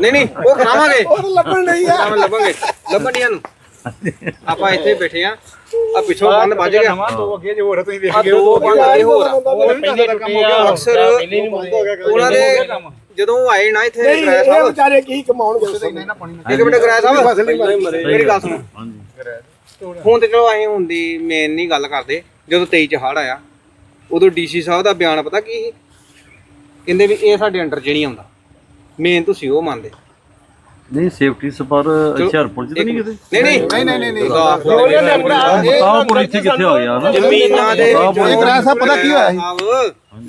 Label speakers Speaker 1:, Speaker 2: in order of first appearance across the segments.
Speaker 1: ਨਹੀਂ ਨਹੀਂ ਉਹ ਖਾਵਾਂਗੇ।
Speaker 2: ਉਹ ਤਾਂ ਲੱਭਣ ਨਹੀਂ ਆ।
Speaker 1: ਖਾਵਾਂ ਲੱਭਾਂਗੇ। ਲੱਭਣੀਆਂ ਨੂੰ ਆਪਾਂ ਇੱਥੇ ਬੈਠੇ ਆ। ਆ ਪਿੱਛੋਂ ਬੰਦ ਵੱਜ ਗਿਆ।
Speaker 3: ਨਵਾਂ ਦੋ ਅੱਗੇ ਜੇ ਹੋਰ ਤੁਸੀਂ ਵੇਖ ਗਏ
Speaker 1: ਦੋ ਬੰਦ ਇਹ ਹੋਰ ਆ।
Speaker 3: ਪਹਿਲੇ ਦਾ ਕੰਮ ਹੋ ਗਿਆ।
Speaker 1: ਅਕਸਰ ਉਹਨਾਂ ਦੇ ਜਦੋਂ ਉਹ ਆਏ ਨਾ ਇੱਥੇ
Speaker 2: ਨਹੀਂ
Speaker 1: ਗ੍ਰਹਿ
Speaker 2: ਇਹ
Speaker 1: ਸਾਹਿਬ।
Speaker 2: ਵਿਚਾਰੇ ਕੀ ਕਮਾਉਣਗੇ
Speaker 1: ਇੱਕ ਮਿੰਟ ਗ੍ਰਹਿ ਸਾਹਿਬ। ਮੇਰੀ ਗੱਲ ਸੁਣੋ। ਹੁਣ ਤੇ ਚਲੋ ਅਸੀਂ ਹੁੰਦੀ ਮੇਨ ਨਹੀਂ ਗੱਲ ਕਰਦੇ। ਜਦੋਂ 23 ਚ ਹੜ ਆਇਆ ਉਦੋਂ ਡੀਸੀ ਸਾਹਿਬ ਦਾ ਬਿਆਨ ਪਤਾ ਕੀ ਸੀ? ਕਹਿੰਦੇ ਵੀ ਇਹ ਸਾਡੇ ਅੰਡਰ 'ਚ ਨਹੀਂ ਆਉਂਦਾ। ਮੇਨ ਤੁਸੀਂ ਉਹ ਮੰਨਦੇ।
Speaker 4: ਨਹੀਂ ਸੇਫਟੀ ਸਪਰ ਹੁਸ਼ਿਆਰਪੁਰ ਚ ਤਾਂ ਨਹੀਂ ਕਿਤੇ?
Speaker 1: ਨਹੀਂ ਨਹੀਂ।
Speaker 3: ਨਹੀਂ ਨਹੀਂ ਨਹੀਂ ਨਹੀਂ।
Speaker 4: ਇੱਥੇ ਕਿੱਥੇ ਆ ਗਿਆ? ਨਾ
Speaker 1: ਜ਼ਮੀਨਾਂ ਦੇ
Speaker 3: ਗ੍ਰਹਿ ਸਾਹਿਬ ਪਤਾ ਕੀ ਹੋਇਆ ਸੀ?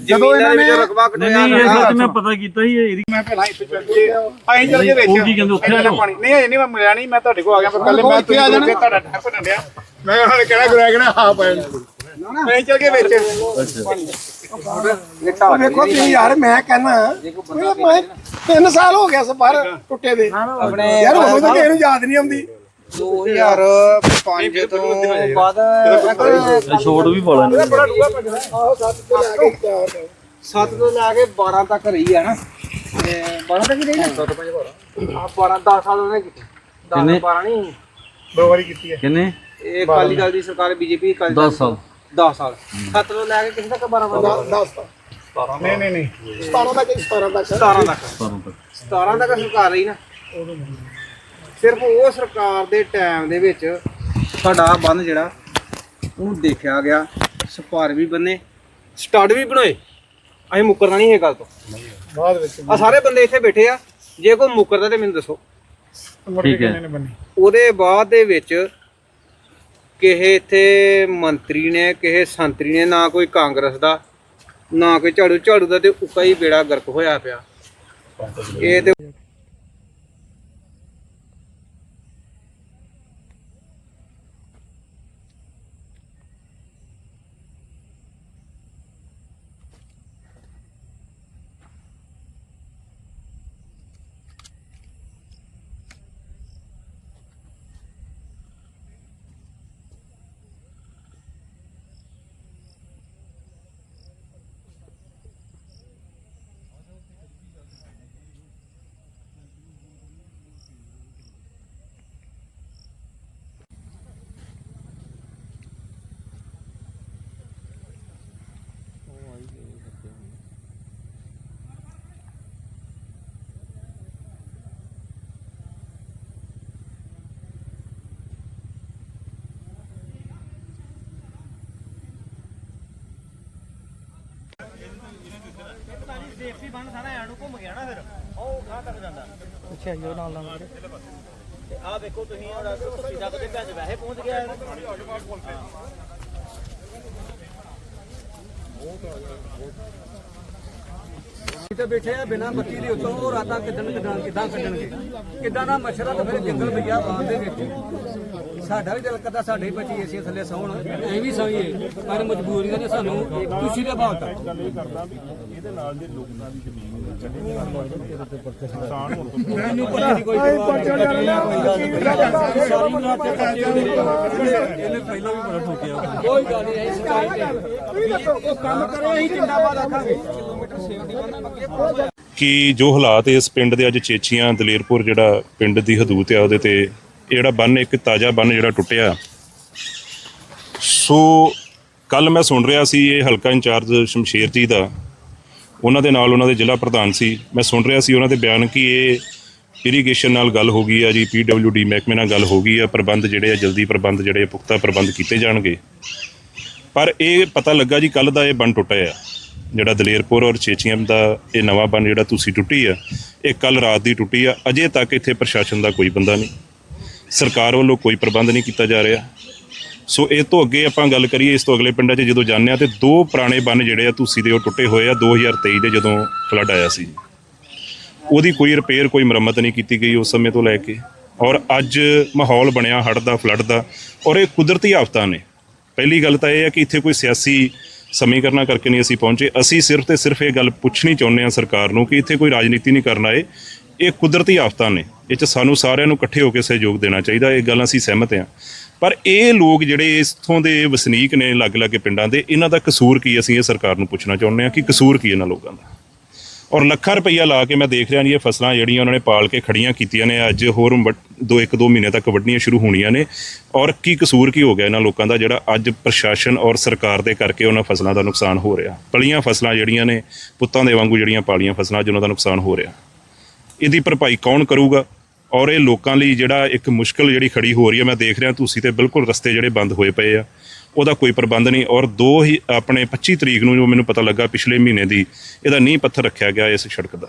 Speaker 1: ਜਦੋਂ ਇਹਨਾਂ ਵਿੱਚ ਰਕਬਾ
Speaker 4: ਨਹੀਂ
Speaker 1: ਕਟਿਆ
Speaker 4: ਇਹ ਸੱਚ ਮੈਂ ਪਤਾ ਕੀਤਾ ਸੀ ਇਹ ਏਰੀ
Speaker 3: ਮੈਂ ਪਹਿਲਾਂ ਇੱਥੇ ਚੱਲ ਕੇ ਅਸੀਂ ਚੱਲ ਕੇ
Speaker 4: ਉਹ ਕੀ ਕਹਿੰਦੇ ਉੱਥੇ ਆ ਜਾਓ?
Speaker 3: ਪਾਣੀ ਨਹੀਂ ਨਹੀਂ ਮੈਂ ਮਿਲਿਆ ਨਹੀਂ ਮੈਂ ਤੁਹਾਡੇ ਕੋਲ ਆ ਗਿਆ ਪਰ ਕੱਲੇ ਮੈਂ ਤੁਸੀਂ ਆ ਜਾਣਾ। ਤੁਹਾਡਾ ਠੱਪ ਡੰਡਿਆ ਮੈਂ ਉਹਨਾਂ ਨੇ ਕਿਹੜਾ ਗੁਰਾ ਕਿਹੜਾ ਹਾਂ ਪਾਇਆ ਮੈਂ ਚੱਲ ਕੇ ਵਿੱਚ
Speaker 2: ਉਹ ਵੇਖੋ ਤੁਸੀਂ ਯਾਰ ਮੈਂ ਕਹਿੰਦਾ ਮੈਂ 3 ਸਾਲ ਹੋ ਗਿਆ ਸਪਰ ਟੁੱਟੇ ਦੇ।
Speaker 1: ਆਪਣੇ
Speaker 2: ਯਾਰ ਉਹ ਤਾਂ ਕਿਸੇ ਨੂੰ ਯਾਦ ਨਹੀਂ ਆਉਂਦੀ।
Speaker 1: 2005 ਤੋਂ ਬਾਅਦ
Speaker 4: ਛੋੜ ਵੀ ਪਾ ਲੈਣੇ
Speaker 2: ਆਹੋ ਸੱਤ ਤੇ ਲੈ ਕੇ ਚਾਰ
Speaker 1: 7 ਤੋਂ ਲੈ ਕੇ 12 ਤੱਕ ਰਹੀ ਆ ਨਾ। ਤੇ 12 ਤੱਕ ਹੀ ਰਹੀ ਨਾ 7 5 12 ਆ 12 10 ਸਾਲ ਉਹਨੇ ਕੀਤੇ। 10
Speaker 4: ਕਿੰਨੇ?
Speaker 1: 12 ਨਹੀਂ।
Speaker 3: ਦੋ ਵਾਰੀ ਕੀਤੀ ਹੈ
Speaker 4: ਕਿੰਨੇ?
Speaker 1: ਇਹ ਅਕਾਲੀ ਦਲ ਦੀ ਸਰਕਾਰ ਬੀਜੇਪੀ ਅਕਾਲੀ
Speaker 4: 10 ਸਾਲ।
Speaker 1: 10 ਸਾਲ। 7 ਤੋਂ ਲੈ ਕੇ ਕਿੰਨੇ ਤੱਕ 12 12
Speaker 2: 10
Speaker 3: ਨਹੀਂ ਨਹੀਂ ਨਹੀਂ।
Speaker 2: 17 ਤੱਕ 17 ਤੱਕ।
Speaker 1: 17 ਤੱਕ।
Speaker 4: 17 ਤੱਕ
Speaker 1: 17 ਤੱਕ ਸਰਕਾਰ ਰਹੀ ਨਾ। ਸਿਰਫ ਉਹ ਸਰਕਾਰ ਦੇ ਟਾਈਮ ਦੇ ਵਿੱਚ ਸਾਡਾ ਬੰਨ ਜਿਹੜਾ ਉਹਨੂੰ ਦੇਖਿਆ ਗਿਆ। ਸਪਾਰ ਵੀ ਬੰਨੇ ਸਟੱਡ ਵੀ ਬਣਾਏ। ਅਸੀਂ ਮੁੱਕਰਨਾ ਨਹੀਂ ਇਹ ਗੱਲ ਤੋਂ।
Speaker 3: ਬਾਅਦ ਵਿੱਚ
Speaker 1: ਆ ਸਾਰੇ ਬੰਦੇ ਇੱਥੇ ਬੈਠੇ ਆ। ਜੇ ਕੋਈ ਮੁੱਕਰਦਾ ਤੇ ਮੈਨੂੰ ਦੱਸੋ।
Speaker 4: ਠੀਕ ਹੈ।
Speaker 1: ਉਹਦੇ ਬਾਅਦ ਦੇ ਵਿੱਚ ਕਿਸੇ ਇੱਥੇ ਮੰਤਰੀ ਨੇ ਕਿਸੇ ਸੰਤਰੀ ਨੇ ਨਾ ਕੋਈ ਕਾਂਗਰਸ ਦਾ ਨਾ ਕੋਈ ਝਾੜੂ ਝਾੜੂ ਦਾ ਤੇ ਉੱਕਾ ਹੀ ਬੇੜਾ ਗਰਕ ਹੋਇਆ ਪਿਆ। ਇਹ ਤੇ ਭਾਜੀ ਨਾ ਫਿਰ ਉਹ ਆ ਅੱਛਾ ਜੀ, ਉਹ ਨਾਲ ਨਾਲ ਤੇ ਆ ਵੇਖੋ ਤੁਸੀਂ ਹੁਣ ਤੁਸੀਂ ਤੱਕ ਤੇ ਭੱਜ ਵੈਸੇ ਪਹੁੰਚ ਗਿਆ
Speaker 5: ਇੱਥੇ ਬੈਠੇ ਆ ਬਿਨਾਂ ਬੱਤੀ ਦੇ ਉੱਤੋਂ ਉਹ ਰਾਤਾਂ ਕਿੱਦਣ ਕਿੱਦਾਂ ਕਿੱਦਾਂ ਕੱਢਣਗੇ? ਕਿੱਦਾਂ ਦਾ ਮਸ਼ਰਾ ਤਾਂ ਫਿਰ ਜੰਗਲ ਭਈਆ ਬਾਂਧ ਦੇ ਵਿੱਚ? ਸਾਡਾ ਵੀ ਦਿਲ ਕਰਦਾ ਸਾਡੇ ਬੱਚੇ ਏਸੀਆਂ ਥੱਲੇ ਸੌਣ। ਐਵੇਂ ਵੀ ਸੌਈਏ ਪਰ ਮਜਬੂਰੀਆਂ ਨੇ ਸਾਨੂੰ ਖੁਸ਼ੀ ਦੇ ਭਾਵ ਤੱਕ ਮੈਨੂੰ ਪਤਾ ਨਹੀਂ। ਕੋਈ ਇਹਨੇ ਪਹਿਲਾਂ ਵੀ ਬੜਾ ਠੋਕਿਆ। ਕੋਈ ਗੱਲ ਨਹੀਂ ਐਸੀ ਸਕਾਈ ਉਹ ਕੰਮ ਕਰੇ ਅਸੀਂ ਜਿੰਦਾਬਾਦ ਆਖਾਂਗੇ।
Speaker 6: ਕਿ ਜੋ ਹਾਲਾਤ ਇਸ ਪਿੰਡ ਦੇ ਅੱਜ ਚੇਚੀਆਂ ਦਲੇਰਪੁਰ ਜਿਹੜਾ ਪਿੰਡ ਦੀ ਹਦੂਦ ਆ ਉਹਦੇ ਤੇ ਇਹ ਜਿਹੜਾ ਬੰਨ ਇੱਕ ਤਾਜ਼ਾ ਬੰਨ ਜਿਹੜਾ ਟੁੱਟਿਆ। ਸੋ ਕੱਲ ਮੈਂ ਸੁਣ ਰਿਹਾ ਸੀ ਇਹ ਹਲਕਾ ਇੰਚਾਰਜ ਸ਼ਮਸ਼ੇਰ ਜੀ ਦਾ। ਉਹਨਾਂ ਦੇ ਨਾਲ ਉਹਨਾਂ ਦੇ ਜ਼ਿਲ੍ਹਾ ਪ੍ਰਧਾਨ ਸੀ। ਮੈਂ ਸੁਣ ਰਿਹਾ ਸੀ ਉਹਨਾਂ ਦੇ ਬਿਆਨ ਕਿ ਇਹ ਇਰੀਗੇਸ਼ਨ ਨਾਲ ਗੱਲ ਹੋ ਗਈ ਆ ਜੀ ਪੀਡਬਲਯੂਡੀ ਮਹਿਕਮੇ ਨਾਲ ਗੱਲ ਹੋ ਗਈ ਆ ਪ੍ਰਬੰਧ ਜਿਹੜੇ ਆ ਜਲਦੀ ਪ੍ਰਬੰਧ ਜਿਹੜੇ ਆ, ਪੁਖਤਾ ਪ੍ਰਬੰਧ ਕੀਤੇ ਜਾਣਗੇ। ਪਰ ਇਹ ਪਤਾ ਲੱਗਾ ਜੀ ਕੱਲ ਦਾ ਇਹ ਬੰਨ ਟੁੱਟਿਆ। ਆ ਜਿਹੜਾ ਦਲੇਰਪੁਰ ਔਰ ਚੇਚੀਆਂ ਦਾ ਇਹ ਨਵਾਂ ਬੰਨ ਜਿਹੜਾ ਤੁਸੀਂ ਟੁੱਟੀ ਆ, ਇਹ ਕੱਲ ਰਾਤ ਦੀ ਟੁੱਟੀ ਆ। ਅਜੇ ਤੱਕ ਇੱਥੇ ਪ੍ਰਸ਼ਾਸਨ ਦਾ ਕੋਈ ਬੰਦਾ ਨਹੀਂ। ਸਰਕਾਰ ਵੱਲੋਂ ਕੋਈ ਪ੍ਰਬੰਧ ਨਹੀਂ ਕੀਤਾ ਜਾ ਰਿਹਾ। ਸੋ ਇਹ ਤੋਂ ਅੱਗੇ ਆਪਾਂ ਗੱਲ ਕਰੀਏ, ਇਸ ਤੋਂ ਅਗਲੇ ਪਿੰਡਾਂ 'ਚ ਜਦੋਂ ਜਾਂਦੇ ਆ ਤੇ ਦੋ ਪੁਰਾਣੇ ਬੰਨ ਜਿਹੜੇ ਆ ਤੁਸੀਂ ਦੇ ਉਹ ਟੁੱਟੇ ਹੋਏ ਆ 2023 ਦੇ ਜਦੋਂ ਫਲੱਡ ਆਇਆ ਸੀ। ਉਹਦੀ ਕੋਈ ਰਿਪੇਅਰ, ਕੋਈ ਮੁਰੰਮਤ ਨਹੀਂ ਕੀਤੀ ਗਈ ਉਸ ਸਮੇਂ ਤੋਂ ਲੈ ਕੇ। ਔਰ ਅੱਜ ਮਾਹੌਲ ਬਣਿਆ ਹੜ੍ਹ ਦਾ, ਫਲੱਡ ਦਾ। ਔਰ ਇਹ ਕੁਦਰਤੀ ਆਫਤਾਂ ਨੇ। ਪਹਿਲੀ ਗੱਲ ਤਾਂ ਇਹ ਹੈ ਕਿ ਇੱਥੇ ਕੋਈ ਸਿਆਸੀ ਸਮੀਕਰਨਾਂ ਕਰਕੇ ਨਹੀਂ ਅਸੀਂ ਪਹੁੰਚੇ। ਅਸੀਂ ਸਿਰਫ ਤੇ ਸਿਰਫ ਇਹ ਗੱਲ ਪੁੱਛਣੀ ਚਾਹੁੰਦੇ ਹਾਂ ਸਰਕਾਰ ਨੂੰ ਕਿ ਇੱਥੇ ਕੋਈ ਰਾਜਨੀਤੀ ਨਹੀਂ ਕਰਨ ਆਏ। ਇਹ ਕੁਦਰਤੀ ਆਫਤਾਂ ਨੇ। ਇਹ ਚ ਸਾਨੂੰ ਸਾਰਿਆਂ ਨੂੰ ਇਕੱਠੇ ਹੋ ਕੇ ਸਹਿਯੋਗ ਦੇਣਾ ਚਾਹੀਦਾ। ਇਹ ਗੱਲ ਅਸੀਂ ਸਹਿਮਤ ਹਾਂ। ਪਰ ਇਹ ਲੋਕ ਜਿਹੜੇ ਇਥੋਂ ਦੇ ਵਸਨੀਕ ਨੇ ਅਲੱਗ-ਅਲੱਗ ਪਿੰਡਾਂ ਦੇ, ਇਹਨਾਂ ਦਾ ਕਸੂਰ ਕੀ ਅਸੀਂ ਇਹ ਸਰਕਾਰ ਨੂੰ ਪੁੱਛਣਾ ਚਾਹੁੰਦੇ ਹਾਂ ਕਿ ਕਸੂਰ ਕੀ ਇਹਨਾਂ ਲੋਕਾਂ ਦਾ? ਔਰ ਲੱਖਾਂ ਰੁਪਈਆ ਲਾ ਕੇ ਮੈਂ ਦੇਖ ਰਿਹਾ ਜੀ ਇਹ ਫਸਲਾਂ ਜਿਹੜੀਆਂ ਉਹਨਾਂ ਨੇ ਪਾਲ ਕੇ ਖੜੀਆਂ ਕੀਤੀਆਂ ਨੇ, ਅੱਜ ਹੋਰ ਵੱਡ- ਦੋ, ਇੱਕ, ਦੋ ਮਹੀਨੇ ਤੱਕ ਵੱਢਣੀਆਂ ਸ਼ੁਰੂ ਹੋਣੀਆਂ ਨੇ। ਔਰ ਕੀ ਕਸੂਰ ਕੀ ਹੋ ਗਿਆ ਇਹਨਾਂ ਲੋਕਾਂ ਦਾ, ਜਿਹੜਾ ਅੱਜ ਪ੍ਰਸ਼ਾਸਨ ਔਰ ਸਰਕਾਰ ਦੇ ਕਰਕੇ ਉਹਨਾਂ ਫਸਲਾਂ ਦਾ ਨੁਕਸਾਨ ਹੋ ਰਿਹਾ। ਪਲੀਆਂ ਫਸਲਾਂ ਜਿਹੜੀਆਂ ਨੇ, ਪੁੱਤਾਂ ਦੇ ਵਾਂਗੂ ਜਿਹੜੀਆਂ ਪਾਲੀਆਂ ਫਸਲਾਂ, ਅੱਜ ਉਹਨਾਂ ਦਾ ਨੁਕਸਾਨ ਹੋ ਰਿਹਾ। ਇਹਦੀ ਭਰਪਾਈ ਕੌਣ ਕਰੂਗਾ? ਔਰ ਇਹ ਲੋਕਾਂ ਲਈ ਜਿਹੜਾ ਇੱਕ ਮੁਸ਼ਕਲ ਜਿਹੜੀ ਖੜੀ ਹੋ ਰਹੀ ਹੈ, ਮੈਂ ਦੇਖ ਰਿਹਾ ਤੁਸੀਂ ਤੇ ਬਿਲਕੁਲ ਰਸਤੇ ਜਿਹੜੇ ਬੰਦ ਹੋਏ ਪਏ ਆ। ਉਹਦਾ ਕੋਈ ਪ੍ਰਬੰਧ ਨਹੀਂ ਔਰ ਦੋ ਹੀ ਆਪਣੇ 25 ਤਰੀਕ ਨੂੰ ਜੋ ਮੈਨੂੰ ਪਤਾ ਲੱਗਾ ਪਿਛਲੇ ਮਹੀਨੇ ਦੀ, ਇਹਦਾ ਨੀਂਹ ਪੱਥਰ ਰੱਖਿਆ ਗਿਆ ਇਸ ਸੜਕ ਦਾ।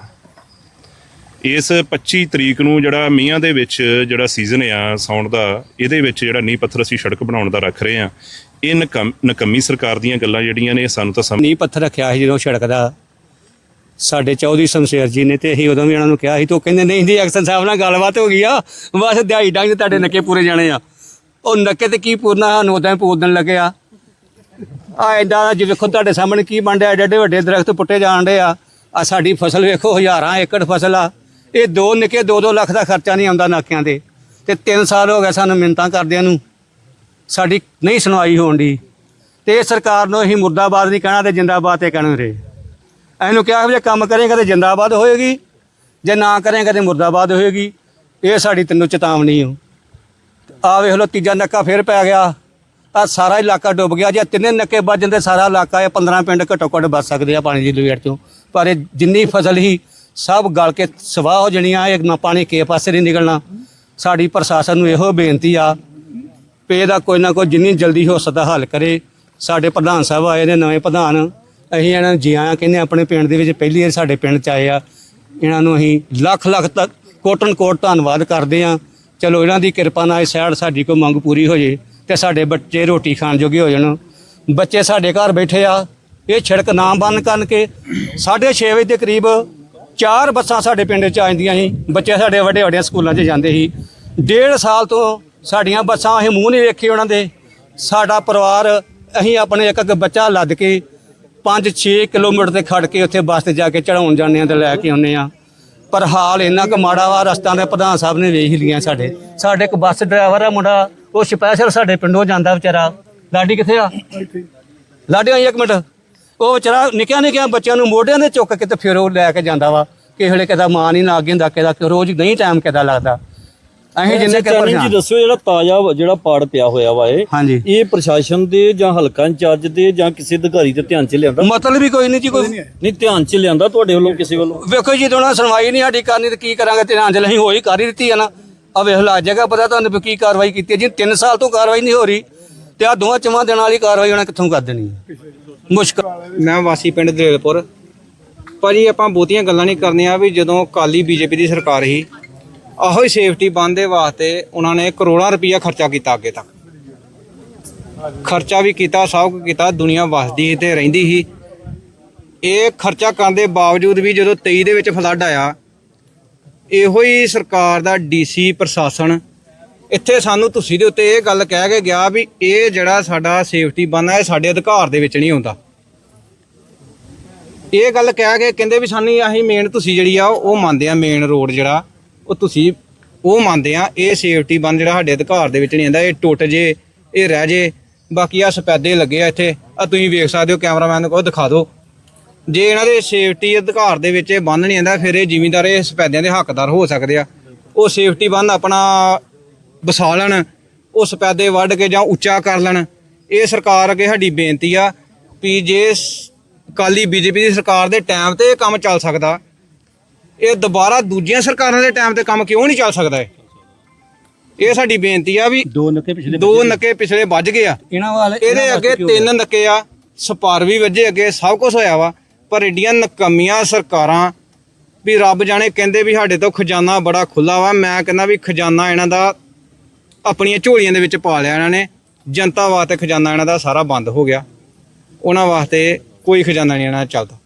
Speaker 6: ਇਸ 25 ਤਰੀਕ ਨੂੰ ਜਿਹੜਾ ਮੀਆਂ ਦੇ ਵਿੱਚ ਜਿਹੜਾ ਸੀਜ਼ਨ ਆ, ਸਾਉਣ ਦਾ, ਇਹਦੇ ਵਿੱਚ ਜਿਹੜਾ ਨੀਂਹ ਪੱਥਰ ਅਸੀਂ ਸੜਕ ਬਣਾਉਣ ਦਾ ਰੱਖ ਰਹੇ ਆ ਇਹ ਨਕਮ, ਨਕਮੀ ਸਰਕਾਰ ਦੀਆਂ ਗੱਲਾਂ ਜਿਹੜੀਆਂ ਨੇ, ਇਹ ਸਾਨੂੰ ਤਾਂ ਸਮਝ
Speaker 5: ਨੀਂਹ ਪੱਥਰ ਰੱਖਿਆ ਸੀ ਜਦੋਂ ਸੜਕ ਦਾ ਸਾਡੇ ਚੌਧਰੀ ਸ਼ਮਸ਼ੇਰ ਜੀ ਨੇ ਤੇ ਅਸੀਂ ਉਦੋਂ ਵੀ ਇਹਨਾਂ ਨੂੰ ਕਿਹਾ ਸੀ, ਤੇ ਉਹ ਕਹਿੰਦੇ, ਨਹੀਂ ਜੀ, ਐਕਸ਼ਨ ਸਾਹਿਬ ਨਾਲ ਗੱਲਬਾਤ ਹੋ ਗਈ ਆ। ਬਸ ਦਿਹਾੜੀ ਡੰਗ ਤੇ ਤੁਹਾਡੇ ਨੱਕੇ ਪੂਰੇ ਜਾਣੇ ਆ। ਉਹ ਨੱਕੇ ਤੇ ਕੀ ਪੂਰਨਾ, ਸਾਨੂੰ ਉਦਾਂ ਹੀ ਪੂਰਨ ਲੱਗੇ ਆ। ਆ ਐਡਾ ਜੀ ਵੇਖੋ, ਤੁਹਾਡੇ ਸਾਹਮਣੇ ਕੀ ਬਣ ਰਿਹਾ ਐਡੇ ਐਡੇ ਵੱਡੇ ਦਰਖਤ ਪੁੱਟੇ ਜਾਣ ਡੇ ਆ। ਆ ਸਾਡੀ ਫਸਲ ਵੇਖੋ, ਹਜ਼ਾਰਾਂ ਏਕੜ ਫਸਲ ਆ। ਇਹ ਦੋ ਨਿੱਕੇ 2-2 ਲੱਖ ਦਾ ਖਰਚਾ ਨਹੀਂ ਆਉਂਦਾ ਨਾਕਿਆਂ ਤੇ। ਤੇ 3 ਸਾਲ ਹੋ ਗਏ ਸਾਨੂੰ ਮਿੰਤਾਂ ਕਰਦਿਆਂ ਨੂੰ। ਸਾਡੀ ਨਹੀਂ ਸੁਣਵਾਈ ਹੋਣ ਦੀ ਤੇ ਇਹ ਸਰਕਾਰ ਨੂੰ ਅਸੀਂ ਮੁਰਦਾਬਾਦ ਨਹੀਂ ਕਹਿਣਾ ਤੇ ਜਿੰਦਾਬਾਦ ਤੇ ਕਹਿਣਾ ਰਹੇ ਇਹਨੂੰ ਕਿਹਾ ਵੀ ਜੇ ਕੰਮ ਕਰੇਗਾ ਤੇ ਜਿੰਦਾਬਾਦ ਹੋਏਗੀ, ਜੇ ਨਾ ਕਰੇਗਾ ਤੇ ਮੁਰਦਾਬਾਦ ਹੋਏਗੀ। ਇਹ ਸਾਡੀ ਤੈਨੂੰ ਚੇਤਾਵਨੀ ਹੋ ਆ ਵੇਖ ਲਓ, ਤੀਜਾ ਨੱਕਾ ਫੇਰ ਪੈ ਗਿਆ। ਆ ਸਾਰਾ ਇਲਾਕਾ ਡੁੱਬ ਗਿਆ। ਜੇ ਤਿੰਨੇ ਨੱਕੇ ਵੱਜ ਜਾਂਦੇ, ਸਾਰਾ ਇਲਾਕਾ ਇਹ 15 ਪਿੰਡ ਘੱਟੋ ਘੱਟ ਬਚ ਸਕਦੇ ਆ ਪਾਣੀ ਦੀ ਲਵੇਟ ਚੋਂ। ਪਰ ਇਹ ਜਿੰਨੀ ਫਸਲ ਹੀ ਸਭ ਗਲ ਕੇ ਸਵਾਹ ਹੋ ਜਣੀਆਂ ਇਹ ਨਾ ਪਾਣੀ ਕਿਸੇ ਪਾਸੇ ਨਹੀਂ ਨਿਕਲਣਾ। ਸਾਡੀ ਪ੍ਰਸ਼ਾਸਨ ਨੂੰ ਇਹੋ ਬੇਨਤੀ ਆ ਪੇ ਇਹਦਾ ਕੋਈ ਨਾ ਕੋਈ ਜਿੰਨੀ ਜਲਦੀ ਹੋ ਸਕਦਾ ਹੱਲ ਕਰੇ। ਸਾਡੇ ਪ੍ਰਧਾਨ ਸਾਹਿਬ ਆਏ ਨੇ, ਨਵੇਂ ਪ੍ਰਧਾਨ। ਅਸੀਂ ਇਹਨਾਂ ਨੂੰ ਜੀ ਆਇਆਂ ਕਹਿੰਦੇ ਆਪਣੇ ਪਿੰਡ ਦੇ ਵਿੱਚ ਪਹਿਲੀ ਵਾਰ ਸਾਡੇ ਪਿੰਡ ਚ ਆਏ ਆ। ਇਹਨਾਂ ਨੂੰ ਅਸੀਂ ਲੱਖ ਲੱਖ ਤੱਕ ਕੋਟਨ ਕੋਟ ਧੰਨਵਾਦ ਕਰਦੇ ਆ ਚਲੋ, ਇਹਨਾਂ ਦੀ ਕਿਰਪਾ ਨਾਲ ਇਹ ਸਾਈਡ ਸਾਡੀ ਕੋਈ ਮੰਗ ਪੂਰੀ ਹੋ ਜੇ ਤੇ ਸਾਡੇ ਬੱਚੇ ਰੋਟੀ ਖਾਣ ਜੋਗੇ ਹੋ ਜਾਣ। ਬੱਚੇ ਸਾਡੇ ਘਰ ਬੈਠੇ ਆ। ਇਹ ਛਿੜਕ ਨਾ ਬੰਨ ਕਰਨ ਕੇ 6:30 ਵਜੇ ਦੇ ਕਰੀਬ ਚਾਰ ਬੱਸਾਂ ਸਾਡੇ ਪਿੰਡ ਚ ਆ ਜਾਂਦੀਆਂ ਸੀ। ਬੱਚੇ ਸਾਡੇ ਵੱਡੇ ਵੱਡੇ ਸਕੂਲਾਂ 'ਚ ਜਾਂਦੇ ਸੀ। ਡੇਢ ਸਾਲ ਤੋਂ ਸਾਡੀਆਂ ਬੱਸਾਂ ਅਸੀਂ ਮੂੰਹ ਨਹੀਂ ਵੇਖੀ ਉਹਨਾਂ ਦੇ। ਸਾਡਾ ਪਰਿਵਾਰ ਅਸੀਂ ਆਪਣੇ ਇੱਕ ਇੱਕ ਬੱਚਾ ਲੱਦ ਕੇ 5-6 ਕਿਲੋਮੀਟਰ ਤੇ ਖੜ ਕੇ ਉੱਥੇ ਬੱਸ ਤੇ ਜਾ ਕੇ ਚੜਾਉਣ ਜਾਂਦੇ ਆ ਤੇ ਲੈ ਕੇ ਆਉਂਦੇ ਆ ਪਰ ਹਾਲ ਇੰਨਾ ਕੁ ਮਾੜਾ ਵਾ ਰਸਤਾ ਦੇ ਪ੍ਰਧਾਨ ਸਾਹਿਬ ਨੇ ਵੇਖ ਲੀਆਂ ਸਾਡੇ। ਸਾਡੇ ਇੱਕ ਬੱਸ ਡਰਾਈਵਰ ਆ ਮੁੰਡਾ, ਉਹ ਸਪੈਸ਼ਲ ਸਾਡੇ ਪਿੰਡੋਂ ਜਾਂਦਾ ਵਿਚਾਰਾ। ਲਾਡੀ ਕਿੱਥੇ ਆ? ਲਾਡੀ ਆਈ ਇੱਕ ਮਿੰਟ। ਉਹ ਵਿਚਾਰਾ ਨਿੱਕਿਆਂ ਨਿੱਕਿਆਂ ਬੱਚਿਆਂ ਨੂੰ ਮੋਢਿਆਂ ਦੇ ਚੁੱਕ ਕੇ ਤੇ ਫਿਰ ਉਹ ਲੈ ਕੇ ਜਾਂਦਾ ਵਾ। ਕਿਸੇ ਵੇਲੇ ਕਿਦਾ ਮਾਂ ਨਹੀਂ ਲੱਗ ਜਾਂਦਾ ਕਿਦਾ ਰੋਜ਼ ਨਹੀਂ ਟਾਈਮ ਕਿਦਾ ਲੱਗਦਾ। ਅਸੀਂ ਜਿੰਨੇ ਕਿ
Speaker 4: ਚਾਨੀ ਜੀ ਦੱਸਿਓ ਜਿਹੜਾ ਤਾਜ਼ਾ ਵਾ- ਜਿਹੜਾ ਪਾੜ ਪਿਆ ਹੋਇਆ ਵਾ ਇਹ।
Speaker 5: ਹਾਂਜੀ।
Speaker 4: ਇਹ ਪ੍ਰਸ਼ਾਸਨ ਦੇ ਜਾਂ ਹਲਕਾ ਇੰਚਾਰਜ ਦੇ ਜਾਂ ਕਿਸੇ ਅਧਿਕਾਰੀ ਦੇ ਧਿਆਨ 'ਚ ਲਿਆਂਦਾ?
Speaker 5: ਮਤਲਬ ਹੀ ਕੋਈ ਨਹੀਂ ਜੀ ਕੋਈ
Speaker 4: ਨਹੀਂ ਧਿਆਨ 'ਚ ਲਿਆਂਦਾ ਤੁਹਾਡੇ ਵੱਲੋਂ ਕਿਸੇ ਵੱਲੋਂ?
Speaker 5: ਵੇਖੋ ਜੀ ਦੋਨਾਂ ਸੁਣਵਾਈ ਨਹੀਂ ਸਾਡੀ ਕਰਨੀ ਤੇ ਕੀ ਕਰਾਂਗੇ? ਤੇ ਅੰਜਲ ਅਸੀਂ ਹੋਈ ਕਰ ਹੀ ਦਿੱਤੀ ਆ ਨਾ। ਆ ਵੇਖ ਲਾ ਜਗ੍ਹਾ ਪਤਾ ਤੁਹਾਨੂੰ ਵੀ ਕੀ ਕਾਰਵਾਈ ਕੀਤੀ ਹੈ। ਜੀ 3 ਸਾਲ ਤੋਂ ਕਾਰਵਾਈ ਨਹੀਂ ਹੋ ਰਹੀ ਤੇ ਆ ਦੋਵਾਂ ਚਵਾਂ ਦਿਨਾਂ ਵਾਲੀ ਕਾਰਵਾਈ ਉਹਨਾਂ ਕਿੱਥੋਂ ਕਰ ਦੇਣੀ ਹੈ? ਮੁਸ਼ਕਲ।
Speaker 1: ਮੈਂ ਵਾਸੀ ਪਿੰਡ ਦਲੇਲਪੁਰ। ਭਾਜੀ ਆਪਾਂ ਬਹੁਤੀਆਂ ਗੱਲਾਂ ਨਹੀਂ ਕਰਨੀਆਂ ਵੀ ਜਦੋਂ ਕਾਲੀ ਬੀਜੇਪੀ ਦੀ ਸਰਕਾਰ ਸੀ ਆਹੋ ਹੀ ਸੇਫਟੀ ਬੰਦ ਦੇ ਵਾਸਤੇ ਉਹਨਾਂ ਨੇ ਕਰੋੜਾਂ ਰੁਪਈਆ ਖਰਚਾ ਕੀਤਾ ਅੱਗੇ ਤੱਕ। ਖਰਚਾ ਵੀ ਕੀਤਾ, ਸਭ ਕੁਝ ਕੀਤਾ, ਦੁਨੀਆ ਵਸਦੀ ਸੀ ਤੇ ਰਹਿੰਦੀ ਸੀ। ਇਹ ਖਰਚਾ ਕਰਨ ਦੇ ਬਾਵਜੂਦ ਵੀ ਜਦੋਂ 23 ਦੇ ਵਿੱਚ ਫਲੱਡ ਆਇਆ, ਇਹੋ ਹੀ ਸਰਕਾਰ ਦਾ ਡੀਸੀ ਪ੍ਰਸ਼ਾਸਨ ਇੱਥੇ ਸਾਨੂੰ ਤੁਸੀਂ ਦੇ ਉੱਤੇ ਇਹ ਗੱਲ ਕਹਿ ਕੇ ਗਿਆ ਵੀ ਇਹ ਜਿਹੜਾ ਸਾਡਾ ਸੇਫਟੀ ਬੰਨ ਹੈ ਇਹ ਸਾਡੇ ਅਧਿਕਾਰ ਦੇ ਵਿੱਚ ਨਹੀਂ ਆਉਂਦਾ। ਇਹ ਗੱਲ ਕਹਿ ਕੇ ਕਹਿੰਦੇ ਵੀ ਸਾਨੂੰ ਅਸੀਂ ਮੇਨ ਤੁਸੀਂ ਜਿਹੜੀ ਆ, ਉਹ ਮੰਨਦੇ ਆ ਮੇਨ ਰੋਡ ਜਿਹੜਾ। ਉਹ ਤੁਸੀਂ ਉਹ ਮੰਨਦੇ ਆ, ਇਹ ਸੇਫਟੀ ਬੰਦ ਜਿਹੜਾ ਸਾਡੇ ਅਧਿਕਾਰ ਦੇ ਵਿੱਚ ਨਹੀਂ ਆਉਂਦਾ, ਇਹ ਟੁੱਟ ਜੇ, ਇਹ ਰਹਿ ਜੇ, ਬਾਕੀ ਆ ਸਪੈਦੇ ਲੱਗੇ ਆ ਇੱਥੇ ਆ ਤੁਸੀਂ ਵੇਖ ਸਕਦੇ ਹੋ ਕੈਮਰਾਮੈਨ ਨੂੰ ਕਹੋ ਦਿਖਾ ਦਿਓ। ਜੇ ਇਹਨਾਂ ਦੇ ਸੇਫਟੀ ਅਧਿਕਾਰ ਦੇ ਵਿੱਚ ਇਹ ਬੰਦ ਨਹੀਂ ਆਂਦਾ ਫਿਰ ਇਹ ਜ਼ਿਮੀਂਦਾਰ ਇਹ ਸਪੈਦਿਆਂ ਦੇ ਹੱਕਦਾਰ ਹੋ ਸਕਦੇ ਆ। ਉਹ ਸੇਫਟੀ ਬੰਨ ਆਪਣਾ ਵਸਾ ਲੈਣ, ਉਹ ਸਪੈਦੇ ਵੱਢ ਕੇ ਜਾਂ ਉੱਚਾ ਕਰ ਲੈਣ। ਇਹ ਸਰਕਾਰ ਅੱਗੇ ਸਾਡੀ ਬੇਨਤੀ ਆ ਵੀ ਜੇ ਸ- ਅਕਾਲੀ ਬੀਜੇਪੀ ਦੀ ਸਰਕਾਰ ਦੇ ਟਾਈਮ ਤੇ ਇਹ ਕੰਮ ਚੱਲ ਸਕਦਾ। ਇਹ ਦੁਬਾਰਾ ਦੂਜੀਆਂ ਸਰਕਾਰਾਂ ਦੇ ਟਾਈਮ ਤੇ ਕੰਮ ਕਿਉਂ ਨਹੀਂ ਚੱਲ ਸਕਦਾ ਇਹ? ਇਹ ਸਾਡੀ ਬੇਨਤੀ ਆ ਵੀ
Speaker 4: ਦੋ ਨੱਕੇ ਪਿਛਲੇ
Speaker 1: ਦੋ ਨੱਕੇ ਪਿਛਲੇ ਵੱਜ ਗਏ ਆ।
Speaker 5: ਇਹਨਾਂ ਵਾਲੇ
Speaker 1: ਇਹਦੇ ਅੱਗੇ ਤਿੰਨ ਨੱਕੇ ਆ ਸਪਾਰ ਵੀ ਵੱਜੇ ਅੱਗੇ ਸਭ ਕੁਝ ਹੋਇਆ ਵਾ। ਪਰ ਏਡੀਆਂ ਨਕਮੀਆਂ ਸਰਕਾਰਾਂ ਵੀ ਰੱਬ ਜਾਣੇ ਕਹਿੰਦੇ ਵੀ ਸਾਡੇ ਤੋਂ ਖਜ਼ਾਨਾ ਬੜਾ ਖੁੱਲਾ ਵਾ। ਮੈਂ ਕਹਿੰਦਾ ਵੀ ਖਜ਼ਾਨਾ ਇਹਨਾਂ ਦਾ ਆਪਣੀਆਂ ਝੋਲੀਆਂ ਦੇ ਵਿੱਚ ਪਾ ਲਿਆ ਇਹਨਾਂ ਨੇ। ਜਨਤਾ ਵਾਸਤੇ ਖਜ਼ਾਨਾ ਇਹਨਾਂ ਦਾ ਸਾਰਾ ਬੰਦ ਹੋ ਗਿਆ। ਉਹਨਾਂ ਵਾਸਤੇ ਕੋਈ ਖਜ਼ਾਨਾ ਨਹੀਂ ਇਹਨਾਂ ਦਾ ਚੱਲਦਾ।